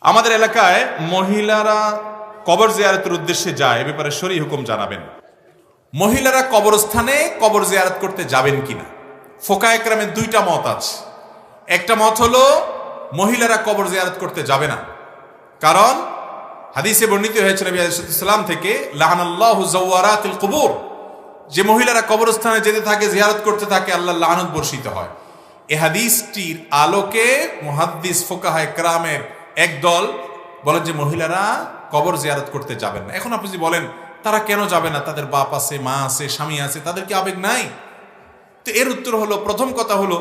আমাদের এলাকায় মহিলারা কবর জিয়ারতের উদ্দেশ্যে যায়, এ ব্যাপারে শরী হুকুম জানাবেন। মহিলারা কবরস্থানে কবর জিয়ারত করতে যাবেন কিনা? ফোকা একরামের দুইটা মত আছে। একটা মত হলো, মহিলারা কবর জিয়ারত করতে যাবে না। কারণ, হাদিসে বর্ণিত হয়েছে নবী ইসলাম থেকে, লাহানাল্লাহু জাওয়ারাতিল কুবুর। যে মহিলারা কবরস্থানে যেতে থাকে, জিয়ারত করতে থাকে, আল্লাহ লানত বর্ষিত হয়। এ হাদিসটির আলোকে মুহাদ্দিস ফোকাহা একরামের একদল বলেন যে মহিলারা কবর জিয়ারত করতে যাবেন না। এখন আপনি যদি বলেন, তারা কেন যাবে না? তাদের বাপ আছে, মা আছে, স্বামী আছে, তাদের কি আবেগ নাই? তো এর উত্তর হলো, প্রথম কথা হলো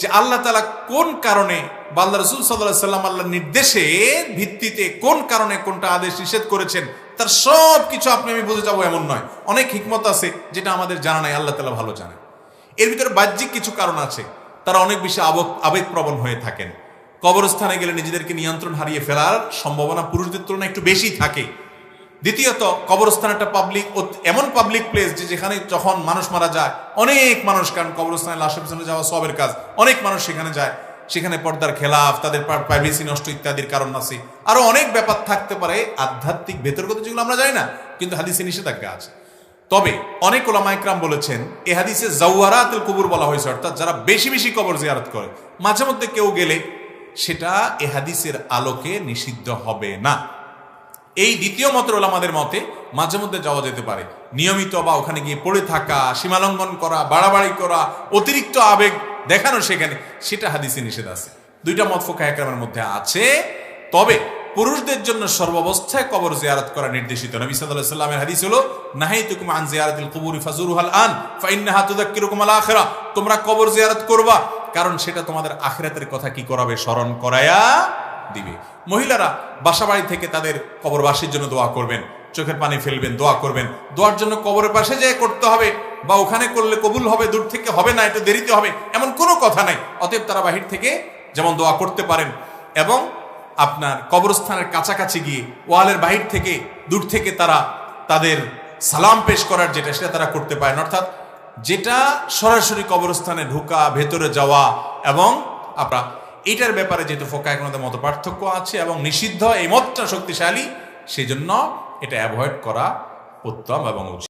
যে আল্লাহ তালা কোন কারণে বা আল্লাহ রসুল সাল্লাহ সাল্লাম আল্লাহর নির্দেশে ভিত্তিতে কোন কারণে কোনটা আদেশ নিষেধ করেছেন, তার সব কিছু আপনি, আমি বুঝে যাব এমন নয়। অনেক হিকমত আছে যেটা আমাদের জানা নাই, আল্লাহ তালা ভালো জানে এর ভিতরে বাহ্যিক কিছু কারণ আছে, তারা অনেক বেশি আবেগ, আবেগপ্রবণ হয়ে থাকেন। কবরস্থানে গেলে নিজেদেরকে নিয়ন্ত্রণ হারিয়ে ফেলার সম্ভাবনা পুরুষদের তুলনায় একটু বেশি থাকে। দ্বিতীয়ত কবরস্থান একটা পাবলিক এমন পাবলিক প্লেস যে যেখানে যখন মানুষ মারা যায়, অনেক মানুষ, কারণ কবরস্থানে লাশের পিছনে যাওয়া সবের কাজ, অনেক মানুষ সেখানে যায়। সেখানে পর্দার খেলাফ, তাদের প্রাইভেসি নষ্ট ইত্যাদির কারণ আছে। আরও অনেক ব্যাপার থাকতে পারে আধ্যাত্মিক ভেতরগত যেগুলো আমরা জানি না, কিন্তু হাদিসে নিষেধাজ্ঞা আছে। তবে অনেক ওলামা একরাম বলেছেন, এ হাদিসে জাওয়ারাতুল কবুর বলা হয়েছে, অর্থাৎ যারা বেশি বেশি কবর জিয়ারত করে, মাঝে মধ্যে কেউ গেলে সেটা এ হাদিসের আলোকে নিষিদ্ধ হবে না। এই দ্বিতীয় মতের ওলামাদের মতে মাঝে মধ্যে যাওয়া যেতে পারে। নিয়মিত বা ওখানে গিয়ে পড়ে থাকা, সীমালঙ্ঘন করা, বাড়াবাড়ি করা, অতিরিক্ত আবেগ দেখানো সেখানে, সেটা হাদিসে নিষেধ আছে। দুইটা মত ফোকা একরামের মধ্যে আছে। তবে পুরুষদের জন্য সর্বাবস্থায় কবর জিয়ারত করা নির্দেশিত। নবী সাল্লাল্লাহু সাল্লামের হাদিস হলো, নাহাইতুকুম আন জিয়ারাতিল কুবুরি ফাজুরুহাল আন, ফাইন্নাহা তুযাক্কিরুকুম আল আখিরা। তোমরা কবর জিয়ারত করবা কারণ সেটা তোমাদের আখিরাতের কথা কি করাবে? স্মরণ করায়া দিবে। মহিলারা বাসাবাড়ি থেকে তাদের কবরবাসীর জন্য দোয়া করবেন, চোখের পানি ফেলবেন, দোয়া করবেন। দোয়ার জন্য কবরের পাশে যেয়ে করতে হবে বা ওখানে করলে কবুল হবে, দূর থেকে হবে না, একটু দেরিতে হবে, এমন কোনো কথা নাই। অতএব তারা বাহির থেকে যেমন দোয়া করতে পারেন এবং আপনার কবরস্থানের কাছাকাছি গিয়ে ওয়ালের বাহির থেকে দূর থেকে তারা তাদের সালাম পেশ করার যেটা সেটা তারা করতে পারেন। অর্থাৎ যেটা সরাসরি কবরস্থানে ঢোকা, ভেতরে যাওয়া এবং আপনার এটার ব্যাপারে যেহেতু ফোকা এখন মতো পার্থক্য আছে এবং নিষিদ্ধ, এই মতটা শক্তিশালী সেই জন্য এটা অ্যাভয়েড করা উত্তম এবং উচিত।